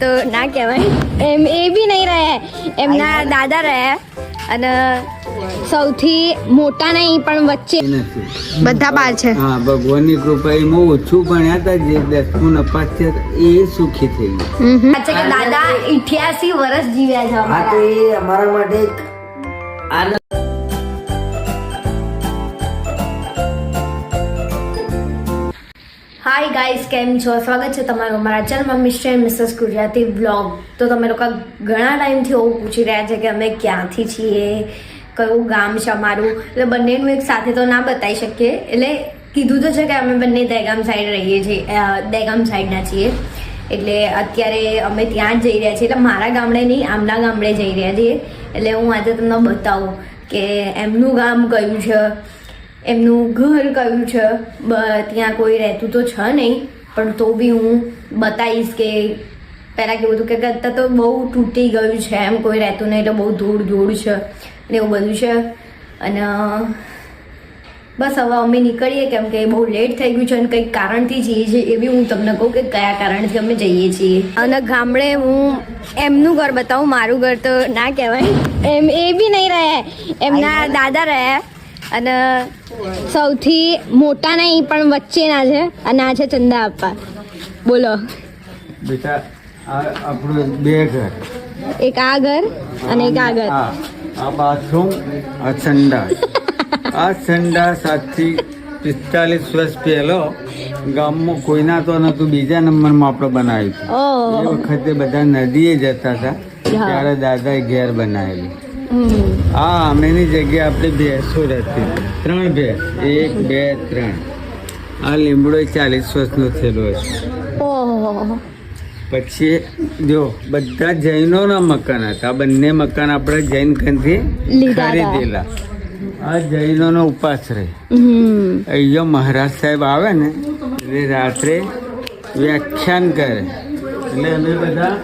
તો ના કહેવાય. એમ એ બી નહીં રહ્યા એમના દાદા રહ્યા અને સૌથી મોટા નહીં પણ વચ્ચે બધા બાર છે. હા ભગવાનની કૃપા એમાં ઓછું ભણ્યા હતા જે દસમું નપાસ છે એ સુખી થઈ ગયું. કે દાદા 88 વર્ષ જીવ્યા છે હા તો એ અમારા માટે આનંદ હાય ગાઈસ કેમ છો? સ્વાગત છે તમારું અમારા ચેનલમાં mister and missus Gujarati vlog તો તમે લોકો ઘણા ટાઈમથી એવું પૂછી રહ્યા છે કે અમે ક્યાંથી છીએ, કયું ગામ છે અમારું? એટલે બંનેનું એક સાથે તો ના બતાવી શકીએ. એટલે કીધું તો છે કે અમે બંને દહેગામ સાઈડ રહીએ છીએ દહેગામ સાઈડના છીએ. એટલે અત્યારે અમે ત્યાં જ જઈ રહ્યા છીએ. એટલે મારા ગામડે નહીં, આમના ગામડે જઈ રહ્યા છીએ. એટલે હું આજે તમને બતાવું કે એમનું ગામ કયું છે એમનું ઘર કયું છે? બ- ત્યાં કોઈ રહેતું તો છે નહીં પણ તો બી હું બતાવીશ કે પહેલાં કેવું હતું કે અત્યારે તો બહુ તૂટી ગયું છે એમ કોઈ રહેતું નહીં એટલે બહુ ધૂળ ધૂળ છે ને એવું બધું છે. અને બસ હવે અમે નીકળીએ કેમ કે બહુ લેટ થઈ ગયું છે અને કંઈક કારણથી જઈએ છીએ એ બી હું તમને કહું કે કયા કારણથી અમે જઈએ છીએ. અને ગામડે હું એમનું ઘર બતાવું મારું ઘર તો ના કહેવાય. એમ એ બી નહીં રહ્યા એમના દાદા રહ્યા અને સૌથી મોટા નહીં પણ વચ્ચેના છે. અને આ છે ચંદા આપવા. બોલો. બેટા આ આપણું બે ઘર. એક આ ઘર અને એક આ ઘર. આ બાથરૂમ આ સંડાસ આ સંડાસ આજથી પિસ્તાલીસ વર્ષ પહેલો ગામમાં કોઈના તો નતું બીજા નંબરમાં આપણે બનાવ્યું એ વખતે બધા નદીએ જતા હતા. ત્યારે દાદાએ ઘેર બનાવેલું. આ અમેની જગ્યાએ આપણે ભેંસો રહેતી ત્રણ ભેંસ એક બે ત્રણ. આ લીમડો ચાલીસ વર્ષનો થયેલો છે. પછી જો બધા જૈનોના મકાન હતા. આ બંને મકાન આપણે જૈન કંથી. ખરીદેલા આ જૈનોનો ઉપાશ્રય હમ. અહીંયા મહારાજ સાહેબ આવે ને એટલે રાત્રે વ્યાખ્યાન કરે. એટલે અમે બધા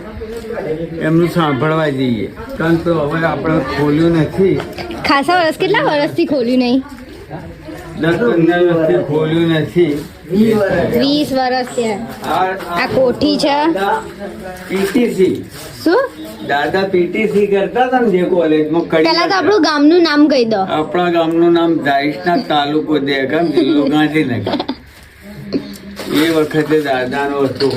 એમનું સાંભળવા જઈએ. કારણ તો હવે આપણે ખોલ્યું નથી. ખાસા વર્ષ કેટલા વર્ષથી ખોલ્યું નહીં? દસ પંદર વર્ષથી ખોલ્યું નથી. વીસ વર્ષ છે. આ કોઠી છે? પીટીસી. શું? દાદા પીટીસી કરતા હતા ને જે કોલેજમાં પેલા તો આપણું ગામનું નામ કહી દો. આપણા ગામનું નામ દાઈશના તાલુકો દેગામ જિલ્લો ગાંધીનગર. એ વખતે દાદાનો હતો.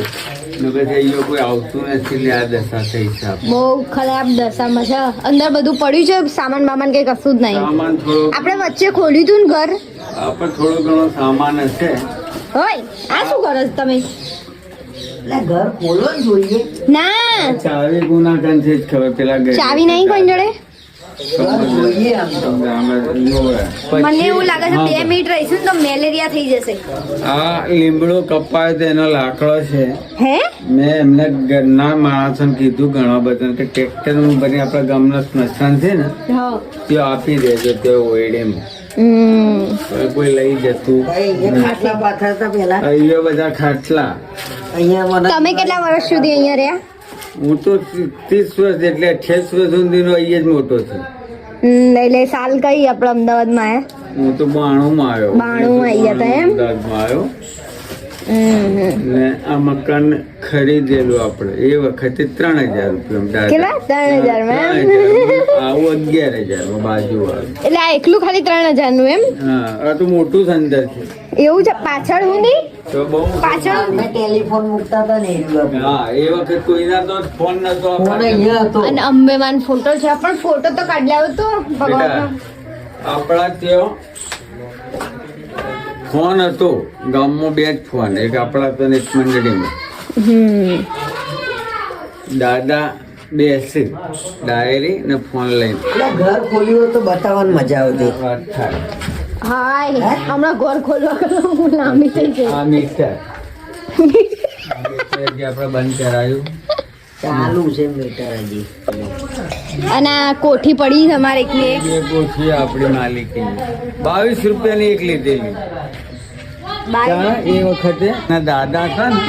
કોઈ આવતું નથી આ દશા થઈ છે બહુ ખરાબ દશામાં છે. અંદર બધું પડ્યું છે સામાન બામાન કઈ કશું જ નહીં. સામાન થોડો આપણે વચ્ચે ખોલ્યું હતું ને ઘર? આપણે થોડો ઘણો સામાન હશે. હોય. આ શું કરો છો તમે? ઘર ખોલો જોઈએ. ના. ચાવી ગુના ખબર પેલા ચાવી નહીં કોઈ જોડે? મને એવું લાગે છે બે મિનિટ રહીશું તો મેલેરિયા થઈ જશે. આ લીમડો કપાયો તો લાકડો છે. હે? મેં એમને ઘરના માણસોને કીધું ઘણા બધા કે ટ્રેક્ટર બની આપણા ગામના સ્મશાન છે ને હા. તે આપી દેજો તે ઓયડેમાં. કોઈ લઈ જતું અહીંયા ખાટલા પાથરા પેલા અહીંયા બધા ખાટલા. અહીંયા તમે કેટલા વર્ષ સુધી અહીંયા રહ્યા? હું તો ત્રીસ વર્ષ એટલે અઠ્યાસ વર્ષ સુધીનો અહીંયા જ મોટો છું એટલે સાલ કઈ આપડે અમદાવાદમાં હે હું તો બાણું માં આવ્યો બાણું આઈ ગયા તા એમ? અમદાવાદમાં આવ્યો. ને આ મકાન ખરીદેલું આપણે. એ વખતે ત્રણ હજાર રૂપિયા ત્રણ આવું અગિયાર હજાર બાજુ એટલે આ એકલું ખાલી ત્રણ હજારનું એમ? હા આ તો મોટું સંદર અંદર છે એવું છે? પાછળ હું નહીં તો બહુ પાછળ ટેલિફોન મૂકતા હતા ને હા એ વખત કોઈના તો ફોન નતો ફોન અહીંયા હતો. અને અંબેમાન ફોટો છે? પણ ફોટો તો કાઢ લાવ્યો તો ભગવાનનો આપણા ત્યાં ફોન હતો ગામમાં બે જ ફોન એક આપણા તો ને એક મંડળીમાં. દાદા બેસે ડાયરી ને ફોન લઈને. ઘર ખોલ્યું હોય તો બતાવવાની મજા આવતી. થાય. હાય હમણાં ઘર ખોલવા કરો હું લાંબી થઈ ગઈ. આ મિક્સર આપણે બંધ કરાયું. ચાલુ છે મીટર હજી. અને આ કોઠી પડી તમારે એક? બે કોઠી આપણી માલિકી બાવીસ રૂપિયાની એક લીધેલી. એ વખતે દાદા હતા ને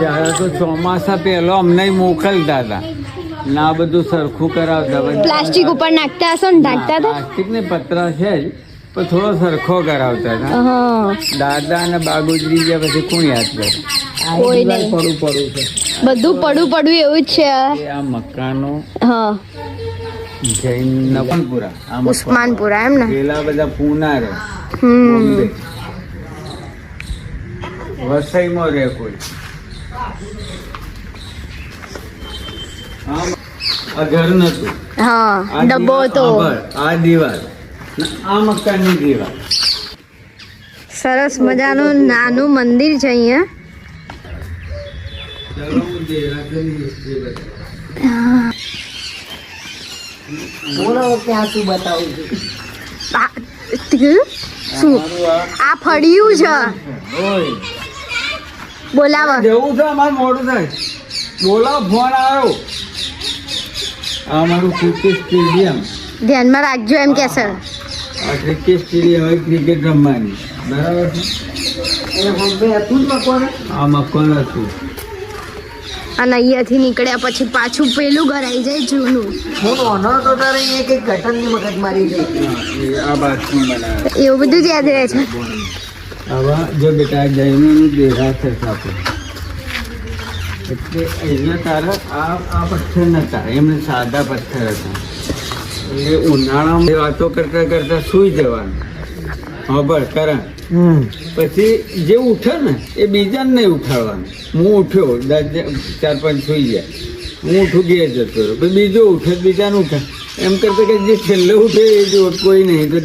ત્યારે તો ચોમાસા પહેલો અમને મોકલતા હતા ના બધું સરખું કરાવતા પ્લાસ્ટિક ઉપર નાખતા હશો ને ઢાંકતા હતા? પ્લાસ્ટિક ને પતરા છે જ પણ થોડો સરખો કરાવતા હતા. દાદા અને બાગુજરી ગયા પછી કોણ યાદ કરે? કોઈ નહીં. પડું પડું છે. બધું પડું પડું એવું જ છે આ મકાનો હા. જૈન નવનપુરા ઉસ્માનપુરા એમ ને? પેલા બધા પૂના રે હમ વસઈમાં રહે કોઈ. આ ઘર નતું. હા ડબ્બો હતો. આ દિવાલ. આ મકાનની દિવાલ. સરસ મજાનું નાનું મંદિર છે અહીંયા. ત્યાં શું બતાવું છું. આ- શું? આ આ ફળિયું છે? બોલાવો. જવું છે અમારે મોડું થાય. બોલાવો ફોન આવ્યો. આ અમારું ક્રિકેટ સ્ટેડિયમ ધ્યાનમાં રાખજો એમ કે સર આ ક્રિકેટ સ્ટેડિયમ હવે ક્રિકેટ રમવાની. બરાબર છે? એ હતું જ મકવાનું આ મકાન હતું? અને અહીંયાથી નીકળ્યા પછી પાછું પેલું ઘર આવી જાય જૂનું. હું ત્યારે અહીંયા કંઈક ગટરની મગજ મારી ગઈ. આ બાથરૂમ બનાવે. એવું બધું જ યાદ રહે છે? હવે જો બેટા જઈને છે આપણે એટલે અહીંયા તારા આ આ પથ્થર નતા એમને સાદા પથ્થર હતા. એટલે ઉનાળામાં વાતો કરતા કરતા સૂઈ જવાનું. ખબર કરણ. હમ. પછી જે ઉઠે ને, એ બીજાને નહીં ઉઠાડવાનું. હું ઉઠ્યો ચાર, પાંચ સુઈ ગયા. હું ઉઠું ઘેર જતો રહ્યો. બીજો ઉઠે, બીજાને ઉઠે એમ કરતા કે જે છેલ્લો ઉઠે એ જો કોઈ નહીં તો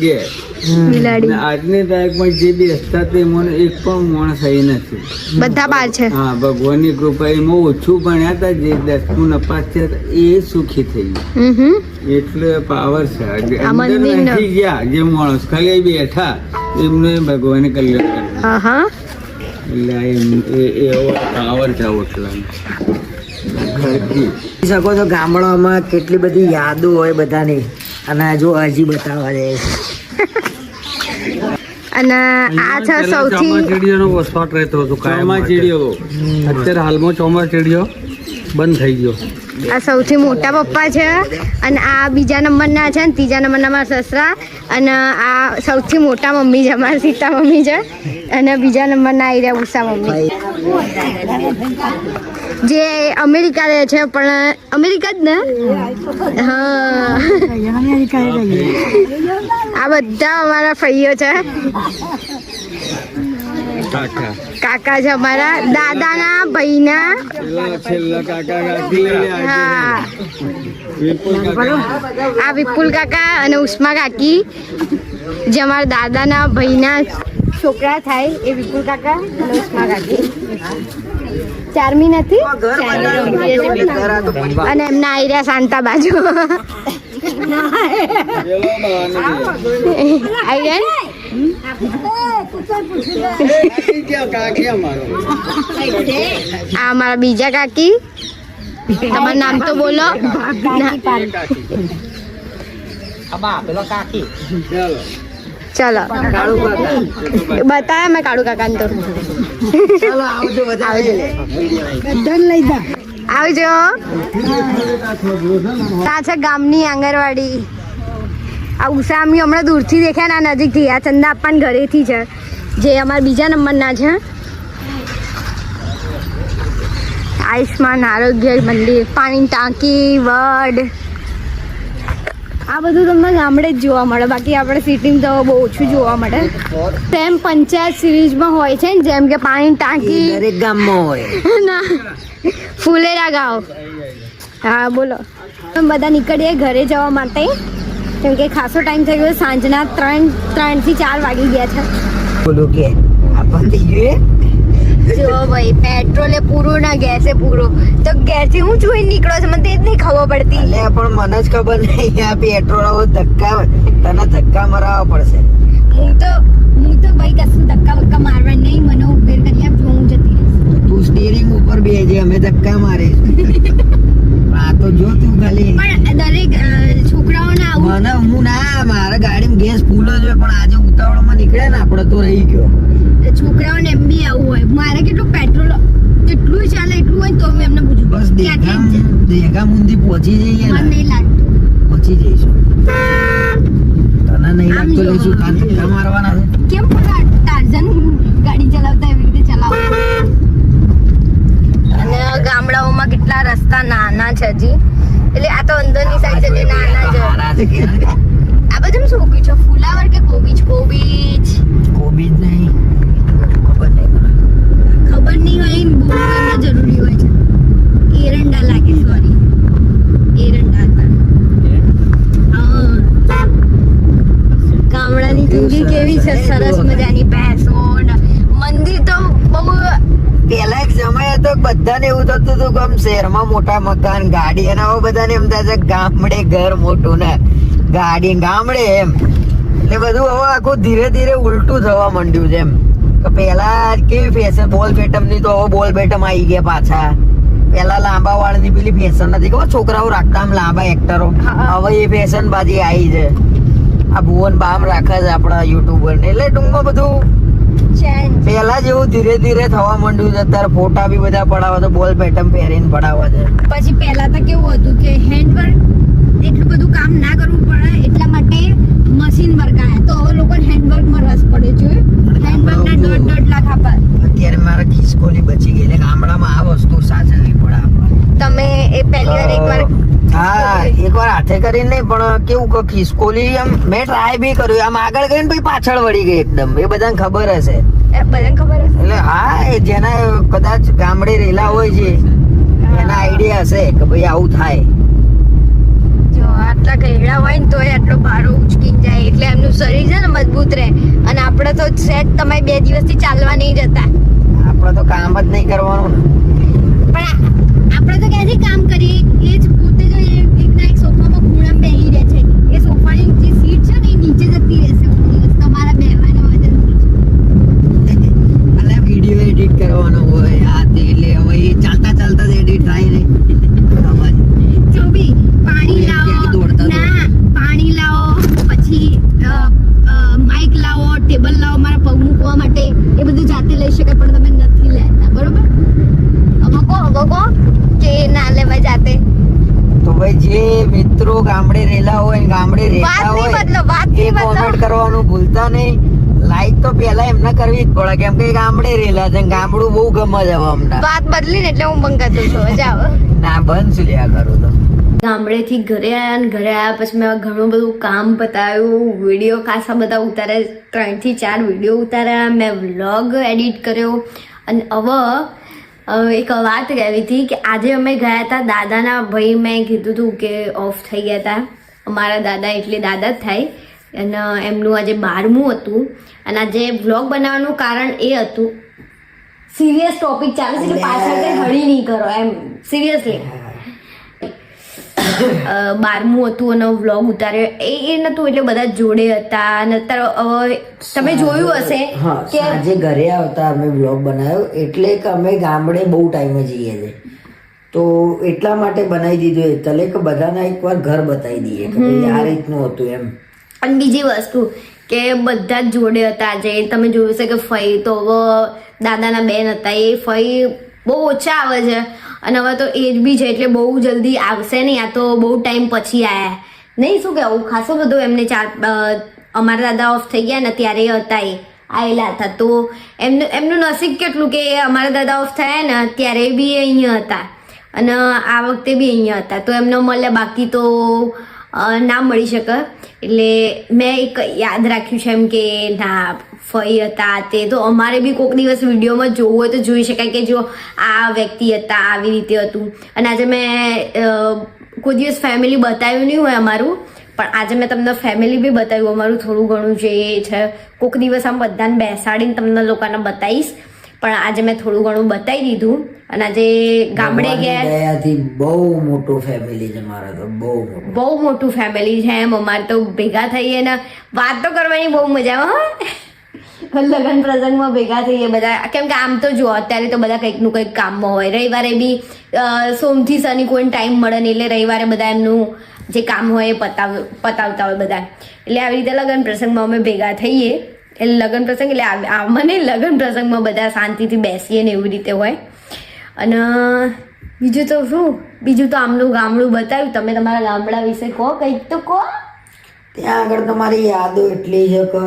અને આજની તારીખમાં જે બેસતા તે મને એક પણ માણસ આવી નથી. બધા બાર છે? હા ભગવાનની કૃપા એમાં ઓછું ભણ્યા હતા જે દસમું નપાસ થયા એ સુખી થઈ ગયા. એટલે પાવર છે. અંદર નથી ગયા જે માણસ ખાલી બેઠા એમને ભગવાને કલ્યાણ કર્યું એટલે એવો પાવર છે ઓટલાનો શકો છો ગામડામાં કેટલી બધી યાદો હોય બધાની. અને જો હજી બતાવવા જાય અને આ છે સૌથી ચોમાચીડીઓનો વસવાટ રહેતો હતો કાયમ માટે. અત્યારે હાલમાં ચોમાચીડીઓ બંધ થઈ ગયો. આ સૌથી મોટા પપ્પા છે અને આ બીજા નંબરના છે ને ત્રીજા નંબરના મારા સસરા. અને આ સૌથી મોટા મમ્મી છે મારા સીતા મમ્મી છે. અને બીજા નંબરના આવી રહ્યા ઉષા મમ્મી. જે અમેરિકા રહે છે પણ અમેરિકા જ ને? હા. આ બધા અમારા ફૈયો છે. કાકા. છે અમારા. દાદાના ભાઈના. હા. આ વિપુલ કાકા અને ઉષ્મા કાકી. જે અમારા દાદાના ભાઈના છોકરા થાય એ વિપુલ કાકા અને ઉષ્મા કાકી ચારમી નથી અને એમના આવી શાંતા બાજુ. કાકી? કાકી આ મારા બીજા કાકી. તમારું નામ તો બોલો. ચાલો ચલો. બતાવ્યા મેં કાળુ કાકાને તો. આવજો ત્યાં છે ગામની આંગણવાડી. આ ઉષામી હમણાં દૂરથી દેખ્યા ના નજીકથી. આ ચંદા આપવાન ઘરેથી છે. જે અમારા બીજા નંબરના છે. આયુષ્માન આરોગ્ય મંદિર પાણી ટાંકી વડ. આ બધું તમને ગામડે જ જોવા મળે. બાકી આપણે સિટીમાં તો બહુ ઓછું જોવા મળે. તેમ પંચાયત સિરીઝમાં હોય છે ને જેમ કે પાણી ટાંકી. દરેક ગામમાં હોય. ના ફૂલેરા ગાવ. હા બોલો. બધા નીકળીએ ઘરે જવા માટે. કેમ કે ખાસો ટાઈમ થઈ ગયો સાંજના ત્રણ ત્રણથી ચાર વાગી ગયા છે. બોલો કે આપણને જોઈએ જો ભાઈ પેટ્રોલે પૂરું ના ગેસે પૂરો. તો ઘેરથી હું જોઈ નીકળો છે? મને તે જ નહીં ખબર પડતી. લે પણ મને જ ખબર નહીં. આ પેટ્રોલ આવો ધક્કા તને ધક્કા મરાવવા પડશે. હું તો હું તો ભાઈ કશું ધક્કા બક્કા મારવા નહીં મને ઉભેર કરી આપ હું જતી રહીશ. તું સ્ટીરિંગ ઉપર બેજે અમે ધક્કા મારે આ તો જો તું ખાલી. પણ દરેક છોકરાઓને આવું મને હું ના મારા ગાડીમાં ગેસ ફૂલ જ હોય પણ આજે ઉતાવળમાં નીકળે ને આપણે તો રહી ગયો. છોકરાઓને એમ બી આવું હોય. મારે કેટલું પેટ્રોલ કેટલું ચાલે એટલું હોય તો મેં એમને પૂછું બસ દેગા દેગા મુંદી પહોંચી જઈએ મને ને નહીં લાગતું. પહોંચી જઈશું. તને નહીં લાગતું લઈશું કાન મારવાના કેમ ટાર્ઝન ગાડી ચલાવતા એવી રીતે ચલાવો? અને ગામડાઓમાં કેટલા રસ્તા નાના છે હજી. એટલે આ તો અંદરની સાઈડ છે નાના છે આ બધું શું ઉગ્યું છે? ફુલાવર કે કોબીજ કોબીજ કોબીજ નહીં. ખબર નહીં ખબર નહીં હોય ને બહુ જરૂરી હોય છે. એરંડા લાગે સોરી એરંડા હતા. ગામડાની જિંદગી કેવી છે? સરસ મજાની ભેંસો ને મંદિર તો બહુ પેલા એક સમય હતો બધાને એવું થતું હતું કે આમ શહેરમાં મોટા મકાન ગાડી અને હવે બધાને એમ થાય છે ગામડે ઘર મોટું ને ગાડી ગામડે એમ. એટલે બધું હવે આખું ધીરે ધીરે ઉલટું થવા માંડ્યું છે એમ. કે પેલા કેવી ફેશન બોલ બેટમની તો હવે બોલ બેટમ આવી ગયા પાછા. પેલા લાંબા વાળની પેલી ફેશન નથી. ખબર છોકરાઓ રાખતા આમ લાંબા એક્ટરો હવે એ ફેશન બાજી આવી છે. આ ભુવન બામ રાખે છે આપણા યુટ્યુબર ને. એટલે ટૂંકમાં બધું પેલા જેવું ધીરે ધીરે થવા માંડ્યું છે અત્યારે ફોટા બી બધા પડાવે તો બોલ પેટર્ન પહેરીને પડાવે છે. પછી પહેલા તો કેવું હતું કે હેન્ડવર્ક એટલું બધું કામ ના કરવું પડે એટલા માટે મશીન વર્ક આવ્યા તો હવે લોકોને હેન્ડવર્કમાં રસ પડે છે હેન્ડવર્કના દોઢ દોઢ લાખ આપે. અત્યારે મારા ખિસકોલી બચી ગઈ એટલે ગામડામાં આ વસ્તુ સાચવવી પડે આપણે. તમે એ પહેલી વાર એકવાર હા એકવાર હાથે કરીને નહીં પણ કેવું કે ખિસકોલી આમ મેં ટ્રાય બી કર્યું આમ આગળ ગઈ ને પછી પાછળ વળી ગઈ એકદમ. એ બધાને ખબર હશે. એ બધાને ખબર હશે? એટલે હા એ જેના કદાચ ગામડે રહેલા હોય છે એના આઈડિયા હશે કે ભાઈ આવું થાય. આટલા ગયડા હોય ને તોય આટલો ભારો ઉચકી જાય. એટલે એમનું શરીર છે ને મજબૂત રહે. અને આપણે તો સેટ તમે બે દિવસથી ચાલવા નહીં જતા. આપણે તો કામ જ નહીં કરવાનું પણ આપણે તો ક્યાંથી કામ કરીએ? એ જ પોતે જો એકના એક સોફામાં ખૂણામાં બેહી રહે છે. એ સોફાની જે સીટ છે ને એ નીચે જતી રહેશે. દિવસ તમારા બેહવાના વજન અને વીડિયો એડિટ કરવાનો હોય આ તે એટલે હવે એ ચાલતા ચાલતા જ એડિટ થાય નહીં. અવાજ. પાણી મારા માટે એ બધું જાતે લઈ શકે પણ તમે નથી લેતા બરોબર? હવે કહો કે ના લેવા જાતે. તો ભાઈ જે મિત્રો ગામડે રહેલા હોય ને ગામડે રહેતા હોય વાત એ કોમેન્ટ કરવાનું ભૂલતા નહીં. લાઈક તો પેલા એમને કરવી જ પડે કેમ કે ગામડે રહેલા છે ગામડું બહુ ગમે છે અમને વાત બદલી ને એટલે હું બંધ કરી છું જાવ ના બંધ શું લ્યા કરું તો ગામડેથી ઘરે આવ્યા અને ઘરે આવ્યા પછી મેં ઘણું બધું કામ પતાવ્યું વીડિયો ખાસા બધા ઉતાર્યા ત્રણથી ચાર વીડિયો ઉતાર્યા મેં વ્લોગ એડિટ કર્યો. અને હવે એક વાત કહેવી હતી કે આજે અમે ગયા હતા દાદાના ભાઈ મેં કીધું હતું કે ઓફ થઈ ગયા હતા અમારા દાદા એટલે દાદા જ થાય. અને એમનું આજે બારમું હતું. અને આજે વ્લોગ બનાવવાનું કારણ એ હતું. સિરિયસ ટોપિક ચાલે છે કે પાછળ કંઈ હળી નહીં કરો એમ. સિરિયસલી બારમું હતું અને વ્લોગ ઉતાર્યો. એ એ નતું એટલે બધા જોડે હતા. અને અત્યારે તમે જોયું હશે કે સાંજે ઘરે આવતા અમે વ્લોગ બનાવ્યો એટલે કે અમે ગામડે બહુ ટાઈમે જઈએ છે તો એટલા માટે બનાવી દીધું એ. તલે કે બધાના એકવાર ઘર બતાવી દઈએ કે આ રીતનું હતું એમ. અને બીજી વસ્તુ કે બધા જ જોડે હતા. આજે તમે જોયું છે કે ફઈ તો દાદાના બેન હતા. એ ફઈ બહુ ઓછા આવે છે. અને હવે તો એજ બી છે એટલે બહુ જલ્દી આવશે નહીં. આ તો બહુ ટાઈમ પછી આયા. નહીં, શું કહેવું ખાસો બધો એમને ચાર અમારા દાદા ઓફ થઈ ગયા ને ત્યારે હતા એ. આવેલા હતા. તો એમનું એમનું નસીબ કેટલું કે અમારા દાદા ઓફ થયા ને ત્યારે બી અહીંયા હતા. અને આ વખતે બી અહીંયા હતા. તો એમને મળ્યા બાકી તો ના મળી શકે. એટલે મેં એક યાદ રાખ્યું છે એમ કે ના ફઈ હતા તે. તો અમારે બી કોઈક દિવસ વિડીયોમાં જોવું હોય તો જોઈ શકાય કે જો આ વ્યક્તિ હતા આવી રીતે હતું. અને આજે મેં કોઈ દિવસ ફેમિલી બતાવ્યું નહીં હોય અમારું પણ આજે મેં તમને ફેમિલી બી બતાવ્યું. અમારું થોડું ઘણું જે છે કોઈક દિવસ આમ બધાને બેસાડીને તમને લોકોને બતાવીશ. પણ આજે મેં થોડું ઘણું બતાવી દીધું. અને આજે ગામડે ગયા બહુ મોટું ફેમિલી છે મારા તો બહુ મોટું. બહુ મોટું ફેમિલી છે એમ. અમારે તો ભેગા થઈએ ને વાત તો કરવાની બહુ મજા આવે લગ્ન પ્રસંગમાં ભેગા થઈએ બધા. કેમ કે આમ તો જુઓ અત્યારે તો બધા કંઈકનું કંઈક કામમાં હોય. રવિવારે બી સોમથી શનિ કોઈને ટાઈમ મળે નહીં. એટલે રવિવારે બધા એમનું જે કામ હોય એ પતાવ, પતાવતા હોય બધા. એટલે આવી રીતે લગ્ન પ્રસંગમાં અમે ભેગા થઈએ. એટલે લગ્ન પ્રસંગ, એટલે આ મને લગ્ન પ્રસંગમાં બધા શાંતિથી બેસીએ ને એવી રીતે હોય. અને બીજું તો શું? બીજું તો આમનું ગામડું બતાવ્યું. તમે તમારા ગામડા વિશે કહો, કંઈક તો કહો. ત્યાં આગળ તમારી યાદો એટલી છે કે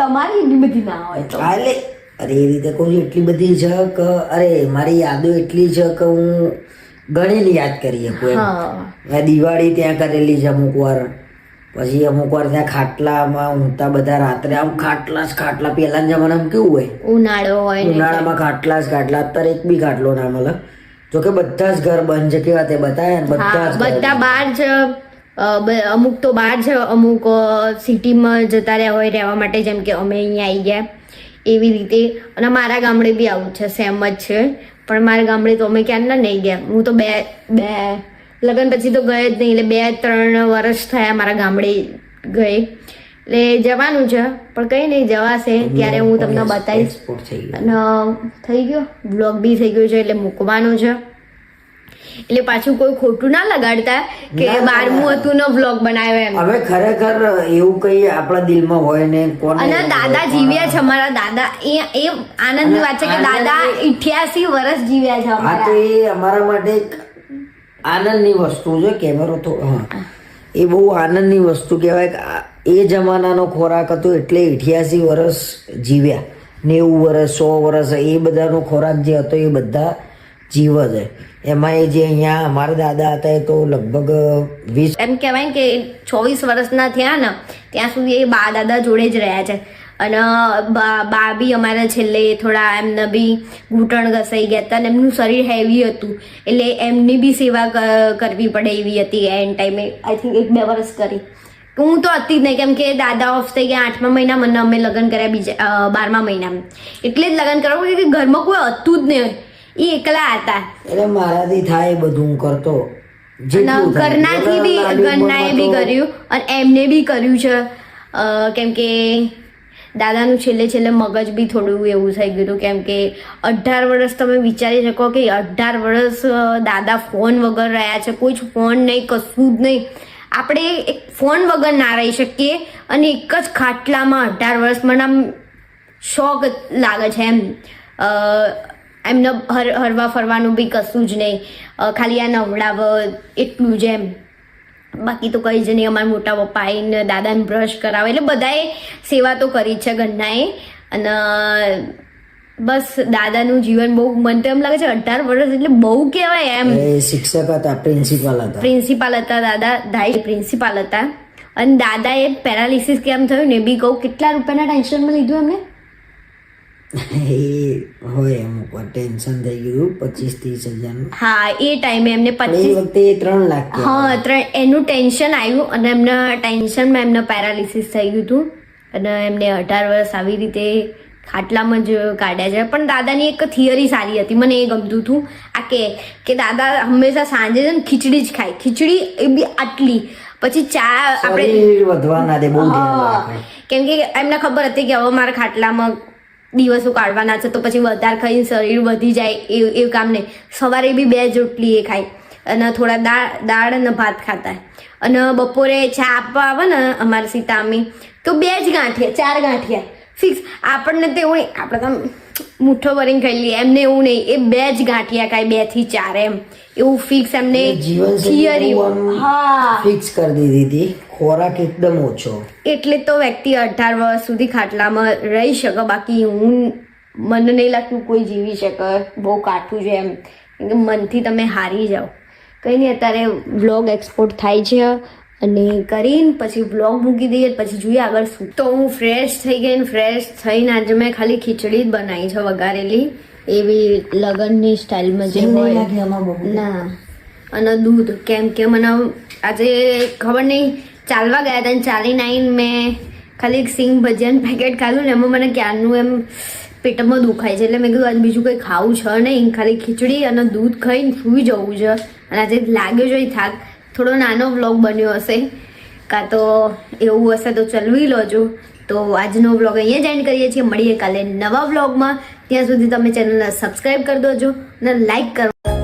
તમારી એટલી બધી ના હોય તો. અરે એ રીતે કહું છું એટલી બધી છે કે અરે મારી યાદો એટલી છે કે હું ગણેલી યાદ કરી શકું એમ. મેં દિવાળી ત્યાં કરેલી છે અમુક વાર. પછી અમુક વાર ત્યાં ખાટલામાં ઊંઘતા બધા રાત્રે આમ ખાટલા જ ખાટલા પહેલાના જમાનામાં કેવું હોય? ઉનાળો હોય ઉનાળામાં ખાટલા જ ખાટલા અત્યારે એક બી ખાટલો ના મળે. જો કે બધા જ ઘર બંધ છે કેવા તે બતાવે બધા બધા. બહાર જ અમુક તો બહાર જ અમુક સિટીમાં જતા રહ્યા હોય રહેવા માટે જેમ કે અમે અહીંયા આવી ગયા. એવી રીતે. અને મારા ગામડે બી આવું છે સેમ જ છે. પણ મારા ગામડે તો અમે ક્યારના નહીં ગયા. હું તો બે બે લગ્ન પછી તો ગઈ જ નહીં. એટલે બે ત્રણ વર્ષ થયા મારા ગામડે ગઈ. એટલે જવાનું છે પણ કંઈ નહીં જવાશે. ત્યારે હું તમને બતાવીશ. ગયો. અને થઈ ગયો. બ્લોગ બી થઈ ગયો છે એટલે મૂકવાનું છે. એટલે પાછું કોઈ ખોટું ના લગાડતા કે ના, ના, બારમું હતું નો બ્લોગ બનાવ્યો એમ. હવે ખરેખર એવું કઈ આપણા દિલમાં હોય ને અને દાદા જીવ્યા છે અમારા દાદા. એ એ આનંદની વાત છે કે આનંદ- દાદા ઇઠ્યાસી વર્ષ જીવ્યા છે હા તો એ અમારા માટે આનંદની વસ્તુ છે કેમેરો તો હા. એ બહુ આનંદની વસ્તુ કહેવાય કે એ જમાનાનો ખોરાક હતો એટલે અઠ્યાસી વર્ષ જીવ્યા. નેવું વર્ષ સો વર્ષ એ બધાનો ખોરાક જે હતો એ બધા જીવ છે એમાં જે અહીંયા અમારા દાદા હતા એ તો લગભગ વીસ એમ કહેવાય કે ચોવીસ વર્ષના થયા ને, ત્યાં સુધી એ બા દાદા જોડે જ રહ્યા છે. અને બા બા અમારા છેલ્લે થોડા એમને બી ઘૂંટણ ઘસાઈ ગયા હતા અને એમનું શરીર હેવી હતું. એટલે એમની બી સેવા કરવી પડે એવી હતી એન્ડ ટાઈમે આઈ થિંક એક બે વર્ષ કરી. હું તો હતી જ નહીં, કેમ કે દાદા ઓફ થઈ ગયા આઠમા મહિના મને અમે લગ્ન કર્યા બીજા બારમા મહિનામાં. એટલે જ લગ્ન કરવા કે ઘરમાં કોઈ હતું જ નહીં. એ એકલા હતા. એટલે મારાથી થાય બધું હું કરતો. ઘરનાથી બી ઘરનાએ બી કર્યું અને એમને બી કર્યું છે. કેમ કે દાદાનું છેલ્લે છેલ્લે મગજ બી થોડું એવું થઈ ગયું હતું. કેમ કે અઢાર વર્ષ તમે વિચારી શકો કે અઢાર વર્ષ દાદા ફોન વગર રહ્યા છે. કોઈ જ ફોન નહીં કશું જ નહીં. આપણે એક ફોન વગર ના રહી શકીએ અને એક જ ખાટલામાં અઢાર વર્ષ. મને આમ શોખ લાગે છે એમ. એમને હર હરવા ફરવાનું બી કશું જ નહીં. ખાલી આ નવડાવ એટલું જ એમ. બાકી તો કંઈ જ નહીં. અમારા મોટા પપ્પા આવીને દાદાને બ્રશ કરાવે. એટલે બધાએ સેવા તો કરી છે ઘરનાએ. અને બસ દાદાનું જીવન બહુ મને તો એમ લાગે છે અઢાર વર્ષ એટલે બહુ કહેવાય એમ. શિક્ષક હતા પ્રિન્સિપાલ હતા. પ્રિન્સિપાલ હતા દાદા દાઈ પ્રિન્સિપાલ હતા. અને દાદાએ પેરાલિસિસ કેમ થયું ને બી કહું કેટલા રૂપિયાના ટેન્શનમાં લીધું એમને? એ હોય અમુક વાર ટેન્શન થઈ ગયું પચીસ ત્રીસ હજારનું. હા એ ટાઈમે એમને પચીસ વખતે ત્રણ લાખ હા ત્રણ એનું ટેન્શન આવ્યું અને એમના ટેન્શનમાં એમને પેરાલિસિસ થઈ ગયું હતું. અને એમને અઢાર વર્ષ આવી રીતે ખાટલામાં જ કાઢ્યા છે. પણ દાદાની એક થિયરી સારી હતી મને એ ગમતું હતું. આ કે કે દાદા હંમેશા સાંજે છે ને ખીચડી જ ખાય. ખીચડી એ બી આટલી. પછી ચા આપણે વધવા ના દે બહુ કેમ કે એમને ખબર હતી કે હવે મારા ખાટલામાં દિવસો કાઢવાના છે તો પછી વધારે ખાઈને શરીર વધી જાય એ એવું કામ નહીં સવારે બી બે જ રોટલી એ ખાય. અને થોડા દાળ દાળ અને ભાત ખાતા. અને બપોરે ચા આપવા આવે ને અમારી સીતામી તો બે જ ગાંઠિયા ચાર ગાંઠિયા. ફિક્સ આપણને તો એવું નહીં. આપણે તો આમ મુઠ્ઠો ભરીને ખાઈ લઈએ. એમને એવું નહીં. એ બે જ ગાંઠિયા ખાય બેથી ચાર એમ. એવું ફિક્સ એમને જીવન. હા. ફિક્સ કરી દીધી હતી. ખોરાક એકદમ ઓછો. એટલે તો વ્યક્તિ અઢાર વર્ષ સુધી ખાટલામાં રહી શકે બાકી હું મને નહીં લાગતું કોઈ જીવી શકે બહુ કાઠું છે એમ. કે મનથી તમે હારી જાઓ. કંઈ નહીં અત્યારે વ્લોગ એક્સપોર્ટ થાય છે અને કરીને પછી વ્લોગ મૂકી દઈએ પછી જોઈએ આગળ શું. તો હું ફ્રેશ થઈ ગઈ ને ફ્રેશ થઈને આજે મેં ખાલી ખીચડી જ બનાવી છે વઘારેલી. એવી લગનની સ્ટાઇલમાં જે હોય. બહુ. ના. અને દૂધ કેમ કે મને આજે ખબર નહીં ચાલવા ગયા હતા અને ચાલીને આવીને મેં ખાલી એક સિંગ ભજીયાનું પેકેટ ખાધું ને એમાં મને ક્યારનું એમ પેટમાં દુખાય છે. એટલે મેં કીધું, આજે બીજું કંઈ ખાવું છે નહીં. ખાલી ખીચડી અને દૂધ ખાઈને સૂઈ જવું છે. અને આજે લાગ્યો છે થાક. થોડો નાનો વ્લોગ બન્યો હશે. કાં તો એવું હશે તો ચલવી લોજો. તો આજનો વ્લોગ અહીંયા જ એન્ડ કરીએ છીએ. મળીએ કાલે નવા વ્લોગમાં ત્યાં સુધી તમે ચેનલને સબસ્ક્રાઈબ કરી દોજો અને લાઈક કરો.